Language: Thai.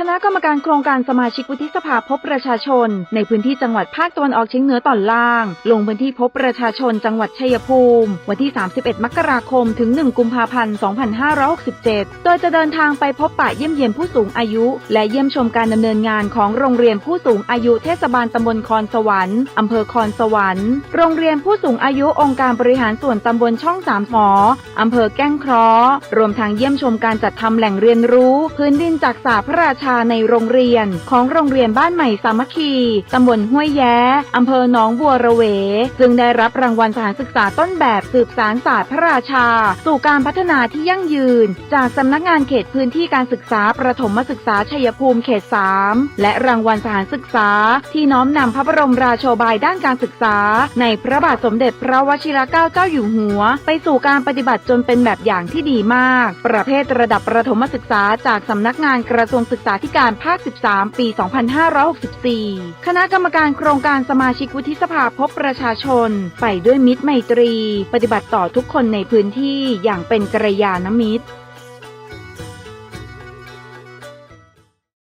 คณะกรรมการโครงการสมาชิกวุฒิสภาพบประชาชน ในพื้นที่จังหวัดภาคตะวันออกเฉียงเหนือตอนล่าง ลงพื้นที่พบประชาชนจังหวัดชัยภูมิ วันที่ 31 มกราคม ถึง 1 กุมภาพันธ์ 2567 โดยจะเดินทางไปพบปะเยี่ยมเยียนผู้สูงอายุ และเยี่ยมชมการดำเนินงานของโรงเรียนผู้สูงอายุเทศบาลตำบลคอนสวรรค์อำเภอคอนสวรรค์ โรงเรียนผู้สูงอายุองค์การบริหารส่วนตำบลช่องสามหมออำเภอแก้งเคราะห์รวมทั้งเยี่ยมชมการจัดทำแหล่งเรียนรู้ พื้นดินจากสาพระราชาในโรงเรียน ของโรงเรียนบ้านใหม่สามัคคี ตำบลห้วยแย้อำเภอหนองบัวระเว ซึ่งได้รับรางวัลสถานศึกษาต้นแบบสืบสารศาสตร์พระราชา สู่การพัฒนาที่ยั่งยืน จากสำนักงานเขตพื้นที่การศึกษาประถมศึกษาชัยภูมิเขต 3 และรางวัลสถานศึกษา ที่น้อมนำพระบรมราโชบายด้านการศึกษา ในพระบาทสมเด็จพระวชิรเกล้าเจ้าอยู่หัว ไปสู่การปฏิบัติจนเป็นแบบอย่างที่ดีมาก ประเภทระดับประถมศึกษาจากสำนักงานกระทรวงศึกษาธิการภาค 13 ปี 2564 คณะกรรมการโครงการสมาชิกวุฒิสภาพบประชาชน ไปด้วยมิตรไมตรี ปฏิบัติต่อทุกคนในพื้นที่อย่างเป็นกระยาณมิตร